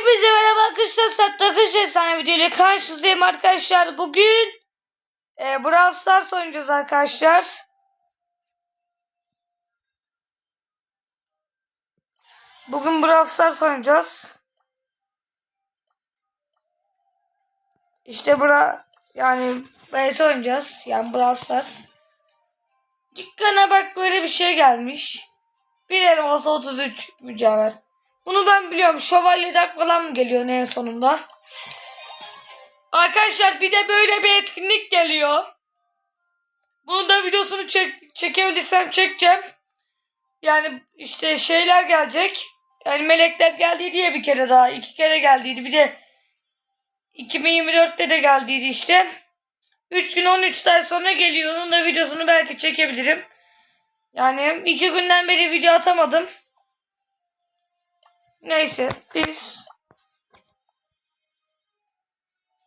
Hepinize merhaba arkadaşlar. Saat Akış Efsane video ile karşınızdayım arkadaşlar. Bugün e, Brawl Stars oynayacağız arkadaşlar. Bugün Brawl Stars oynayacağız. İşte bura yani BS oynayacağız. Yani Brawl Stars. Dükkana bak böyle bir şey gelmiş. Bir elmas 33 mücevher. Bunu ben biliyorum. Şövalye dak falan mı geliyor en sonunda? Arkadaşlar bir de böyle bir etkinlik geliyor. Bunun da videosunu çek çekebilirsem çekeceğim. Yani işte şeyler gelecek. Yani melekler geldi diye bir kere daha. iki kere geldiydi. Bir de 2024'te de geldiydi işte. 3 gün 13 ay sonra geliyor. Onun da videosunu belki çekebilirim. Yani iki günden beri video atamadım. Neyse biz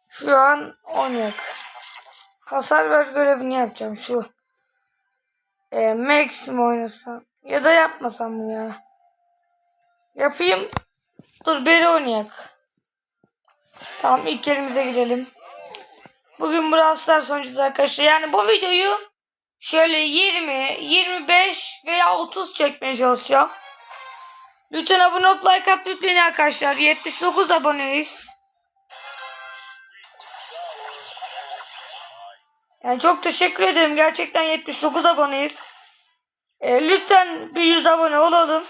şu an oynayak. Hasar ver görevini yapacağım şu. E, Max mi oynasam? Ya da yapmasam ya? Yapayım. Dur beri oynayak. Tamam ilk yerimize gidelim. Bugün Brawl Stars oynayacağız arkadaşlar. Yani bu videoyu şöyle 20, 25 veya 30 çekmeye çalışacağım. Lütfen abone olup like at lütfen arkadaşlar. 79 aboneyiz. Yani çok teşekkür ederim. Gerçekten 79 aboneyiz. E, lütfen bir 100 abone olalım.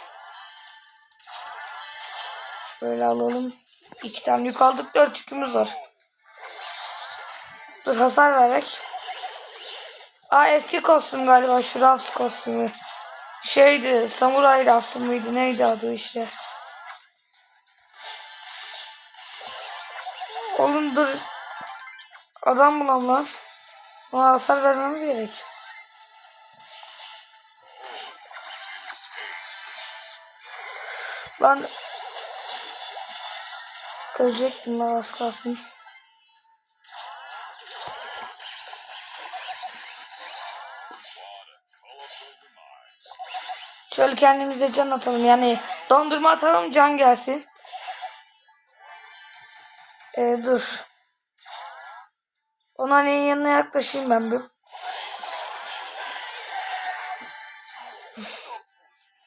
Şöyle alalım. İki tane yük aldık. Dört yükümüz var. Dur hasar vererek. Aa eski kostüm galiba. Şu Rafs kostümü. Şeydi. Samuray Rafs mıydı? Neydi adı işte. Oğlum dur. Adam bulalım lan. Ona hasar vermemiz gerek. Lan ölecektim lan az kalsın. Şöyle kendimize can atalım yani dondurma atalım can gelsin. Ee, dur. Ona neyin yanına yaklaşayım ben bir.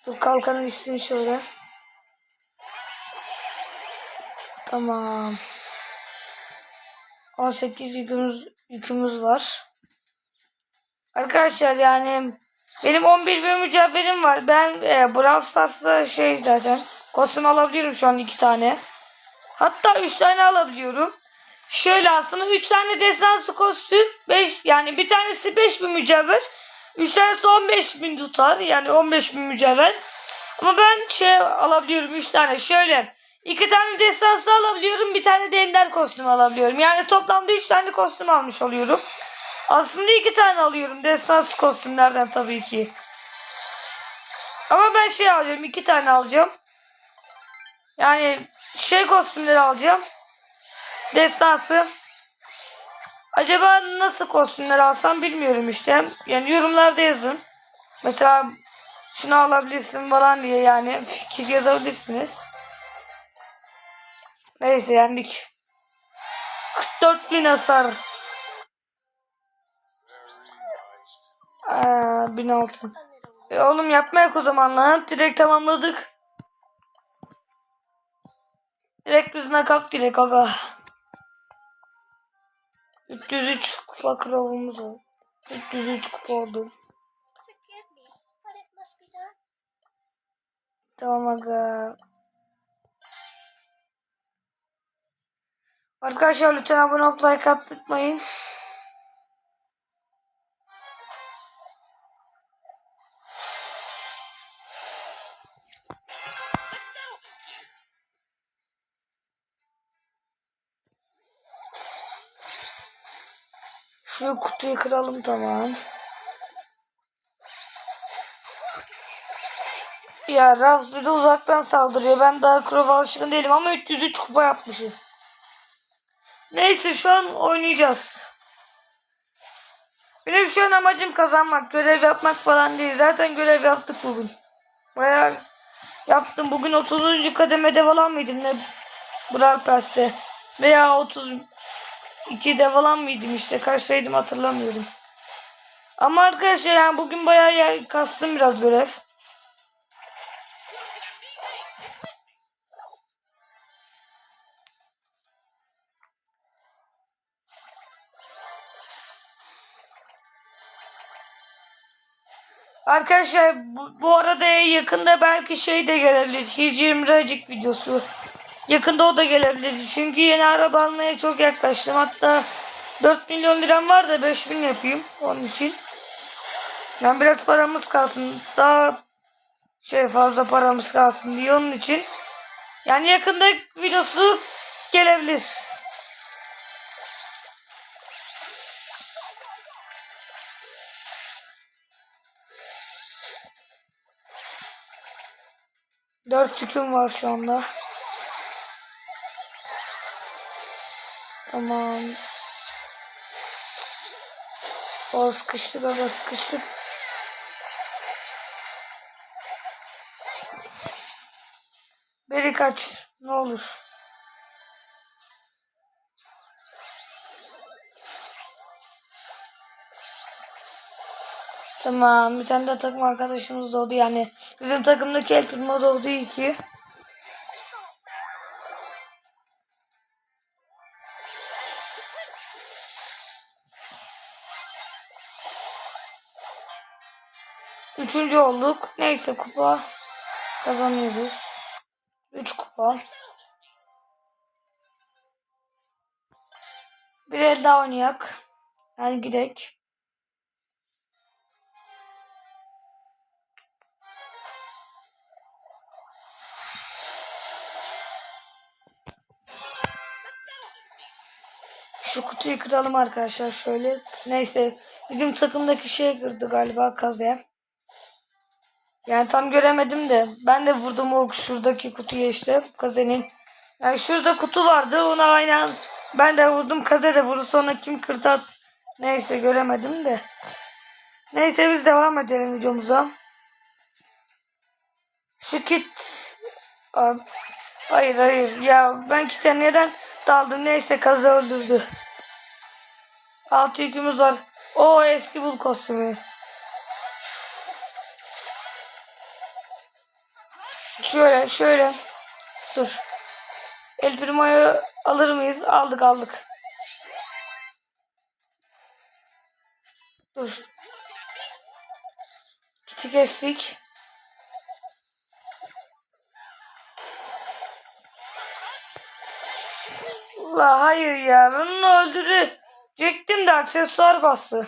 Dur kalkanı içsin şöyle. Tamam. 18 yükümüz, yükümüz var. Arkadaşlar yani benim 11 bin mücevherim var. Ben e, Brawl Stars'ta şey zaten kostüm alabiliyorum şu an 2 tane. Hatta 3 tane alabiliyorum. Şöyle aslında 3 tane destansı kostüm 5 yani bir tanesi 5 bin mücevher. 3 tanesi 15 bin tutar. Yani 15 bin mücevher. Ama ben şey alabiliyorum 3 tane. Şöyle 2 tane destansı alabiliyorum. Bir tane de ender kostüm alabiliyorum. Yani toplamda 3 tane kostüm almış oluyorum. Aslında 2 tane alıyorum. Destansı kostümlerden tabii ki. Ama ben şey alacağım. 2 tane alacağım. Yani şey kostümleri alacağım. Destansı. Acaba nasıl kostümler alsam bilmiyorum işte. Yani yorumlarda yazın. Mesela şunu alabilirsin falan diye yani fikir yazabilirsiniz. Neyse yendik. 44 bin hasar. Aa, bin altın. E oğlum yapmayak o zaman lan. Direkt tamamladık. Direkt biz nakaf direkt aga. 303 kupa krovumuz var. 303 kupa oldu. Tamam aga. Arkadaşlar lütfen abone olup like atmayın. Şu kutuyu kıralım tamam. Ya Raz bir de uzaktan saldırıyor. Ben daha Krov alışkın değilim ama 303 kupa yapmışım. Neyse şu an oynayacağız. Benim şu an amacım kazanmak. Görev yapmak falan değil. Zaten görev yaptık bugün. Bayağı yaptım. Bugün 30. kademede falan mıydım ne? Brawl Pass'te. Veya 32'de falan mıydım işte. Kaçtaydım hatırlamıyorum. Ama arkadaşlar yani bugün bayağı ya- kastım biraz görev. Arkadaşlar bu, bu arada yakında belki şey de gelebilir. Hicim Racik videosu. Yakında o da gelebilir. Çünkü yeni araba almaya çok yaklaştım. Hatta 4 milyon liram var da 5 bin yapayım onun için. Yani biraz paramız kalsın. Daha şey fazla paramız kalsın diye onun için. Yani yakında videosu gelebilir. Dört tüküm var şu anda. Tamam. O sıkıştık aga sıkıştık. Beri kaç ne olur. Tamam bir tane de takım arkadaşımız doğdu yani bizim takımdaki el tutma doğdu iki. Üçüncü olduk. Neyse kupa kazanıyoruz. Üç kupa. Bir el daha oynayak. Yani gidek. Şu kutuyu kıralım arkadaşlar şöyle. Neyse bizim takımdaki şey kırdı galiba kaze. Yani tam göremedim de ben de vurdum o şuradaki kutuya işte kazenin. Yani şurada kutu vardı ona aynen ben de vurdum kaze de vurdu sonra kim kırdı at. Neyse göremedim de. Neyse biz devam edelim videomuza. Şu kit. Abi, hayır hayır ya ben kite neden daldım neyse kaza öldürdü. Altı yükümüz var. O eski bul kostümü. Şöyle şöyle. Dur. El Primo'yu alır mıyız? Aldık aldık. Dur. Kiti kestik. La hayır ya ben onu öldürecektim de aksesuar bastı.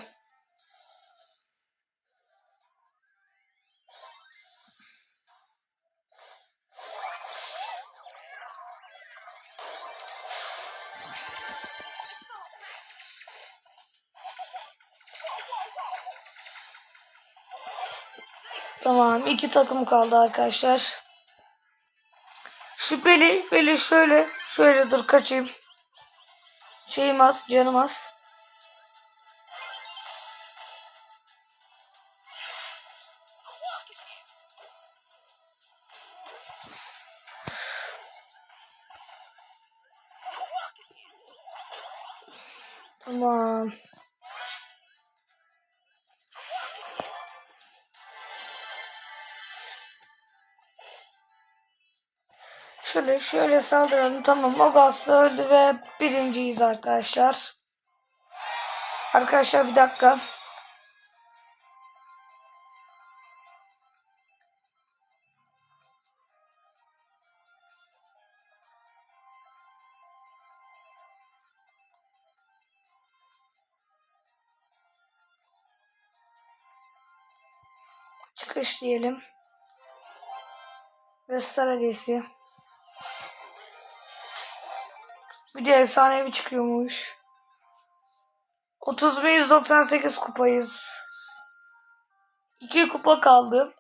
İki takım kaldı arkadaşlar. Şu beli, beli şöyle, şöyle dur kaçayım. Şeyim az, canım az. Tamam. Şöyle şöyle saldıralım. Tamam o gazlı öldü ve birinciyiz arkadaşlar. Arkadaşlar bir dakika. Çıkış diyelim. Ve star hediyesi. Bir de efsanevi çıkıyormuş. 30.198 kupayız. İki kupa kaldı.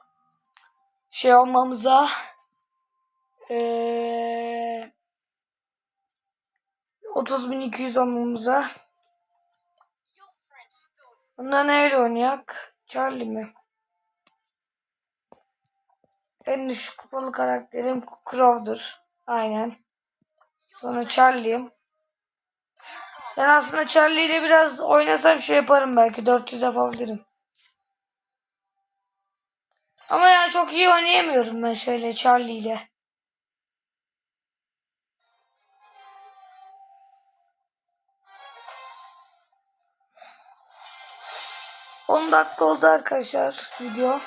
Şey olmamıza. Ee, 30.200 olmamıza. Bunda neyle oynayak? Charlie mi? En düşük kupalı karakterim Crow'dur. Aynen. Sonra Charlie. Ben aslında Charlie ile biraz oynasam şey yaparım belki 400 yapabilirim. Ama yani çok iyi oynayamıyorum ben şöyle Charlie ile. On dakika oldu arkadaşlar video.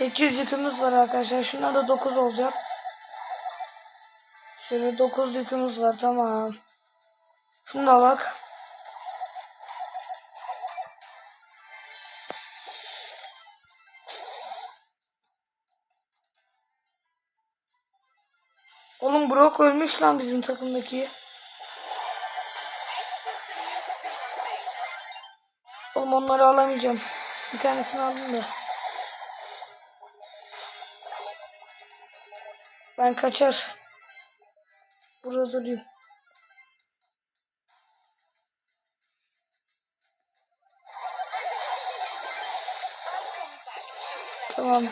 8 yükümüz var arkadaşlar. Şuna da 9 olacak. Şöyle 9 yükümüz var. Tamam. Şunu da bak. Oğlum Brock ölmüş lan bizim takımdaki. Oğlum onları alamayacağım. Bir tanesini aldım da. Ben kaçar. Burada durayım. Tamam.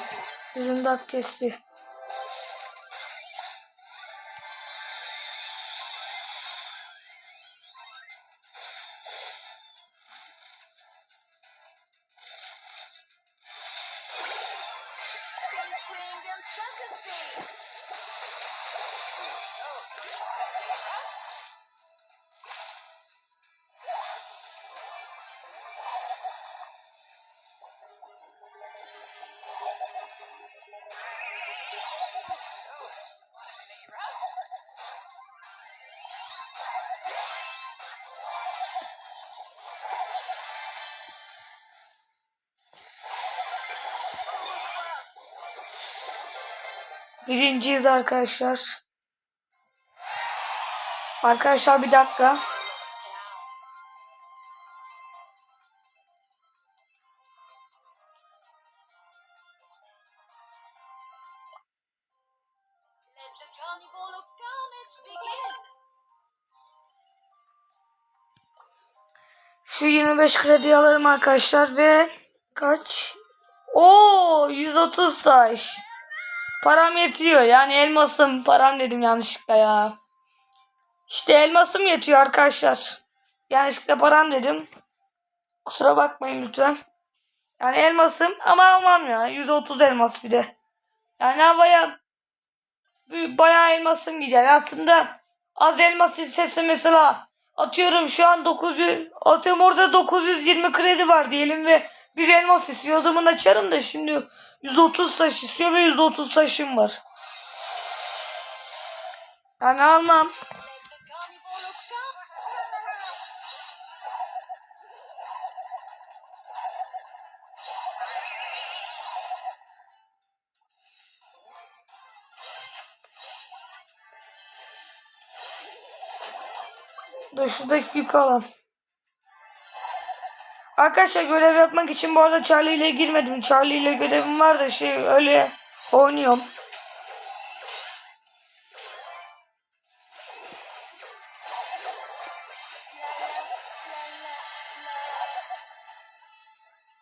Bizim dak kesti. Birinciyiz arkadaşlar. Arkadaşlar bir dakika. Şu 25 kredi alırım arkadaşlar ve kaç? Oo 130 taş. Param yetiyor. Yani elmasım param dedim yanlışlıkla ya. İşte elmasım yetiyor arkadaşlar. Yanlışlıkla param dedim. Kusura bakmayın lütfen. Yani elmasım ama almam ya. 130 elmas bir de. Yani havaya bayağı elmasım gider. Aslında az elmas hissesi mesela atıyorum şu an 900 atıyorum orada 920 kredi var diyelim ve bir elmas istiyor. O zaman açarım da şimdi 130 taş istiyor ve 130 taşım var. Yani almam. Dur şuradaki yükü alalım. Arkadaşlar görev yapmak için bu arada Charlie ile girmedim. Charlie ile görevim var da şey öyle oynuyorum.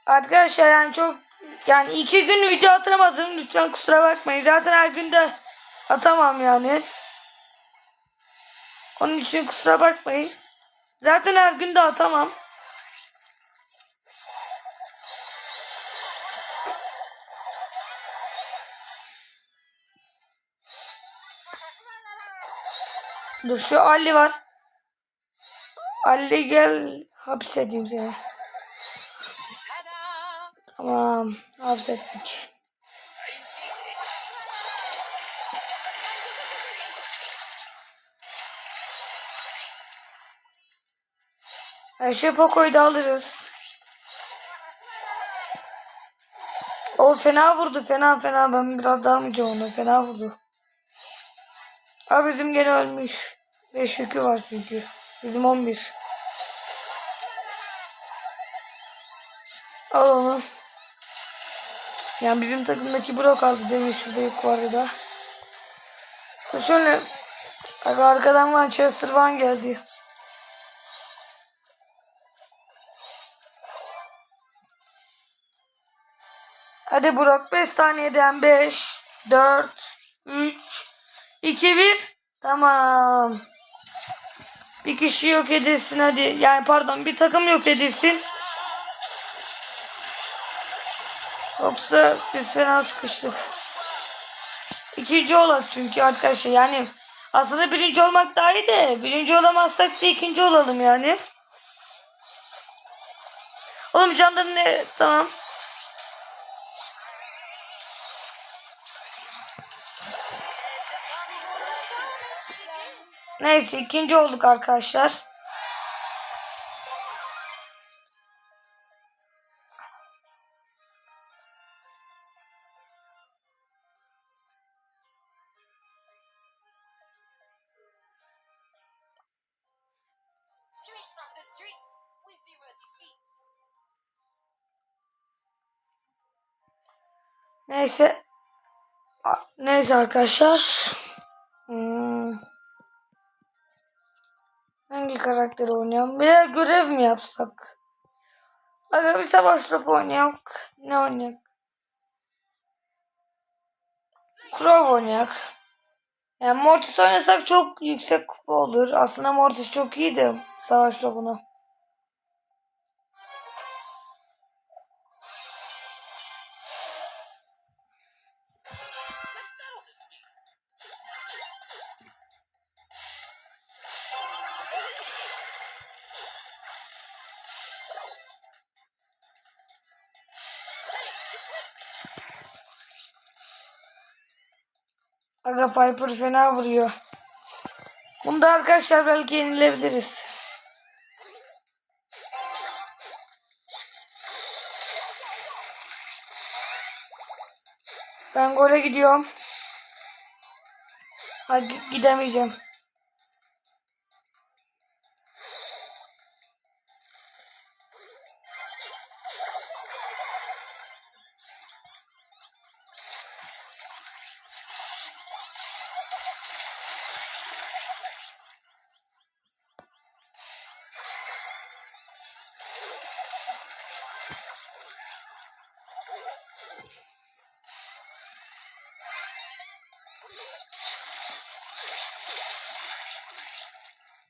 Arkadaşlar yani çok yani iki gün video atamadım. Lütfen kusura bakmayın. Zaten her gün de atamam yani. Onun için kusura bakmayın. Zaten her gün de atamam. Dur şu Ali var. Ali gel hapsedeyim seni. Tamam hapsettik. Ayşe Poco'yu da alırız. O fena vurdu fena fena ben biraz daha mı onu fena vurdu. Abi bizim gene ölmüş. 5 yükü var çünkü. Bizim 11. Al onu. Yani bizim takımdaki Brock aldı demin şurada yük vardı da. Şöyle arkadan Manchester Van geldi. Hadi Burak 5 saniyeden 5, 4, 3, 2, 1. Tamam. Bir kişi yok edilsin hadi. Yani pardon bir takım yok edilsin. Yoksa biz fena sıkıştık. İkinci olak çünkü arkadaşlar yani aslında birinci olmak daha iyi de birinci olamazsak da ikinci olalım yani. Oğlum canlarım ne? Tamam. Neyse ikinci olduk arkadaşlar. Neyse. Neyse arkadaşlar. Hangi karakteri oynayalım? Bir de görev mi yapsak? Aga bir savaş topu oynayalım. Ne oynayalım? Crow oynayak. Yani Mortis oynasak çok yüksek kupa olur. Aslında Mortis çok iyiydi savaş topuna. Aga Piper fena vuruyor. Bunda arkadaşlar belki yenilebiliriz. Ben gole gidiyorum. Ha, gi- gidemeyeceğim.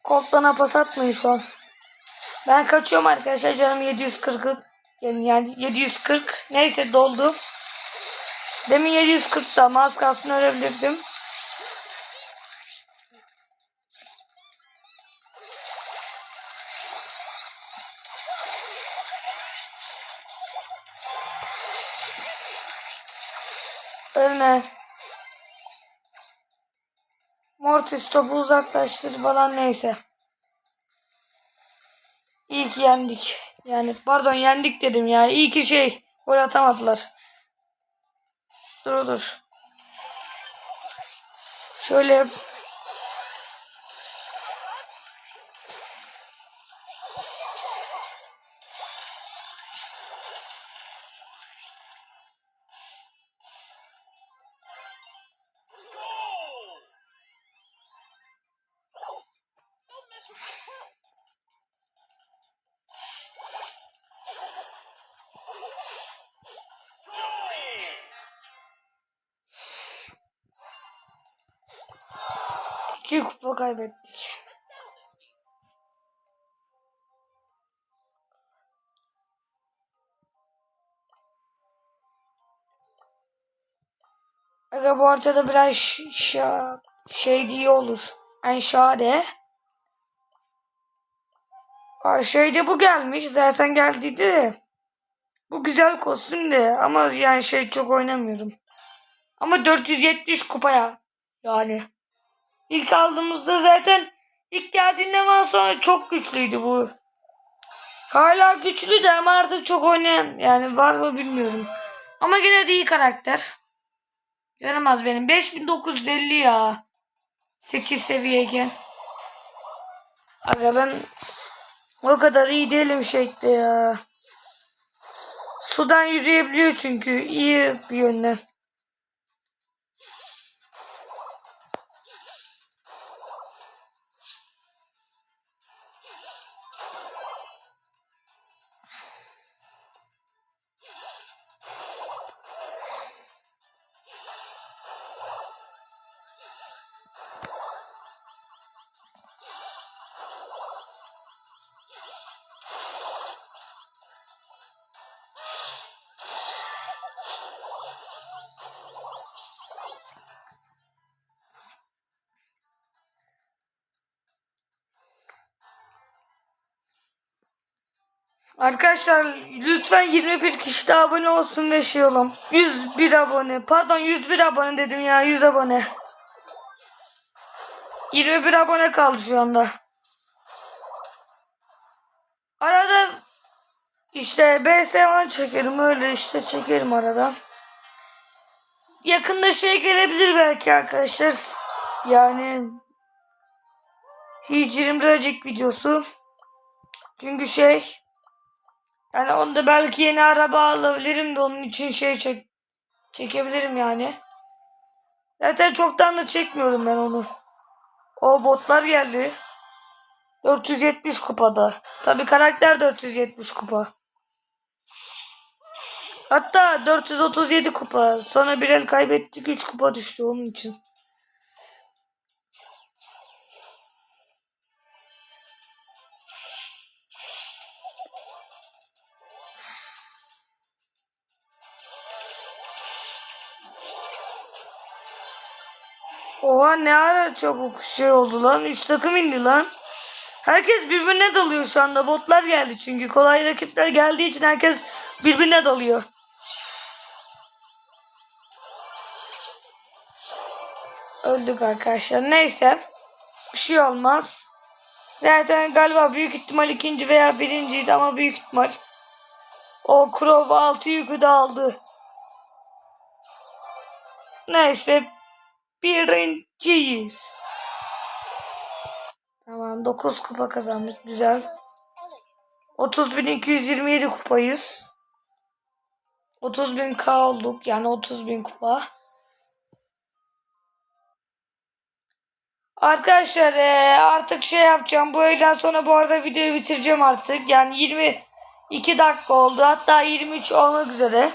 Colt bana pas atmayın şu an. Ben kaçıyorum arkadaşlar canım 740 yani, yani 740 neyse doldu. Demin 740 da az kalsın ölebilirdim. Ölme. Mortis topu uzaklaştır falan neyse. İyi ki yendik. Yani pardon yendik dedim ya. İyi ki şey gol atamadılar. Dur dur. Şöyle iki kupa kaybettik. Aga bu haritada biraz şey diye olur. En şade. Aa, şeyde bu gelmiş. Zaten geldiydi de. Bu güzel kostüm de ama yani şey çok oynamıyorum. Ama 470 kupaya. Yani. İlk aldığımızda zaten ilk geldiğinden sonra çok güçlüydü bu. Hala güçlü de ama artık çok oynayan yani var mı bilmiyorum. Ama gene de iyi karakter. Yaramaz benim. 5950 ya. 8 seviyeyken. Aga ben o kadar iyi değilim şeyde ya. Sudan yürüyebiliyor çünkü iyi bir yönden. Arkadaşlar lütfen 21 kişi de abone olsun ve şey olalım. 101 abone. Pardon 101 abone dedim ya 100 abone. 21 abone kaldı şu anda. Arada işte BS falan çekerim öyle işte çekerim arada. Yakında şey gelebilir belki arkadaşlar. Yani Hicrim Racik videosu. Çünkü şey yani onda belki yeni araba alabilirim de onun için şey çek çekebilirim yani. Zaten çoktan da çekmiyorum ben onu. O botlar geldi. 470 kupada. Tabi karakter 470 kupa. Hatta 437 kupa. Sonra bir el kaybettik 3 kupa düştü onun için. Oha ne ara çabuk şey oldu lan. 3 takım indi lan. Herkes birbirine dalıyor şu anda. Botlar geldi çünkü. Kolay rakipler geldiği için herkes birbirine dalıyor. Öldük arkadaşlar. Neyse. Bir şey olmaz. Zaten galiba büyük ihtimal ikinci veya birinciydi ama büyük ihtimal. O Crow 6 yükü de aldı. Neyse. Birinciyiz. Tamam 9 kupa kazandık. Güzel. Was elegant. 30.227 kupayız. 30.000 K olduk. Yani 30.000 kupa. Arkadaşlar eee, artık şey yapacağım. Bu öğleden sonra bu arada videoyu bitireceğim artık. Yani 22 dakika oldu. Hatta 23 olmak üzere.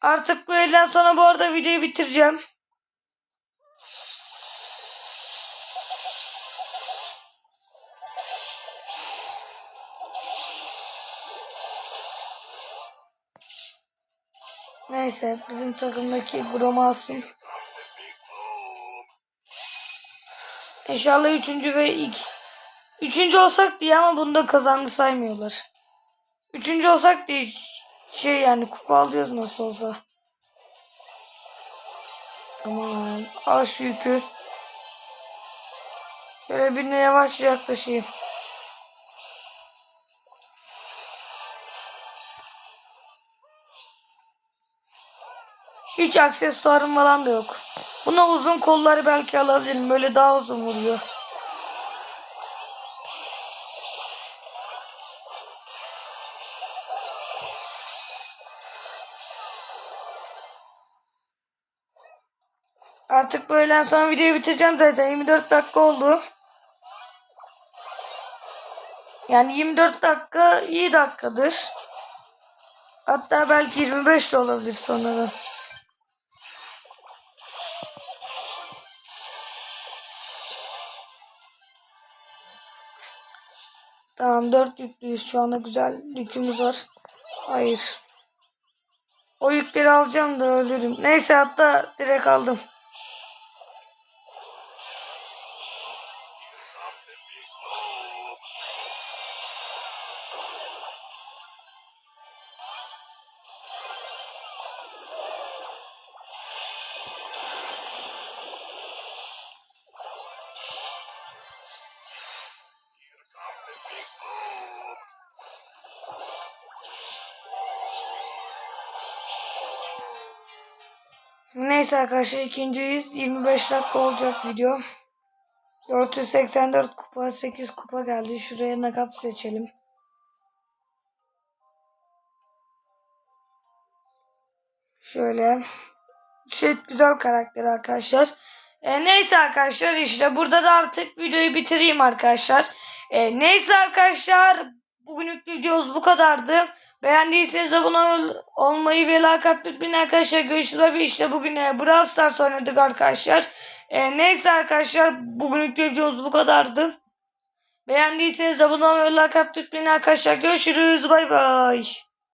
Artık bu öğleden sonra bu arada videoyu bitireceğim. Neyse bizim takımdaki Grom'u alsın. İnşallah üçüncü ve ilk. Üçüncü olsak diye ama bunda kazandı saymıyorlar. Üçüncü olsak diye şey yani kupa alıyoruz nasıl olsa. Tamam. Al şu yükü. Şöyle birine yavaşça yaklaşayım. Hiç aksesuarım falan da yok. Buna uzun kolları belki alabilirim. Böyle daha uzun vuruyor. Artık böyle sonra videoyu bitireceğim zaten. 24 dakika oldu. Yani 24 dakika iyi dakikadır. Hatta belki 25 de olabilir sonradan. Tamam 4 yüklüyüz şu anda güzel yükümüz var. Hayır. O yükleri alacağım da ölürüm. Neyse hatta direkt aldım. Neyse arkadaşlar ikinci 125 dakika olacak video. 484 kupa 8 kupa geldi. Şuraya nakap seçelim. Şöyle. Şey güzel karakter arkadaşlar. E, neyse arkadaşlar işte burada da artık videoyu bitireyim arkadaşlar. E, neyse arkadaşlar bugünlük videomuz bu kadardı. Beğendiyseniz abone ol- olmayı ve like atmayı unutmayın arkadaşlar. Görüşürüz işte bugün e, Brawl Stars oynadık arkadaşlar. E, neyse arkadaşlar bugünlük videomuz bu kadardı. Beğendiyseniz abone olmayı ve like atmayı unutmayın arkadaşlar. Görüşürüz bay bay.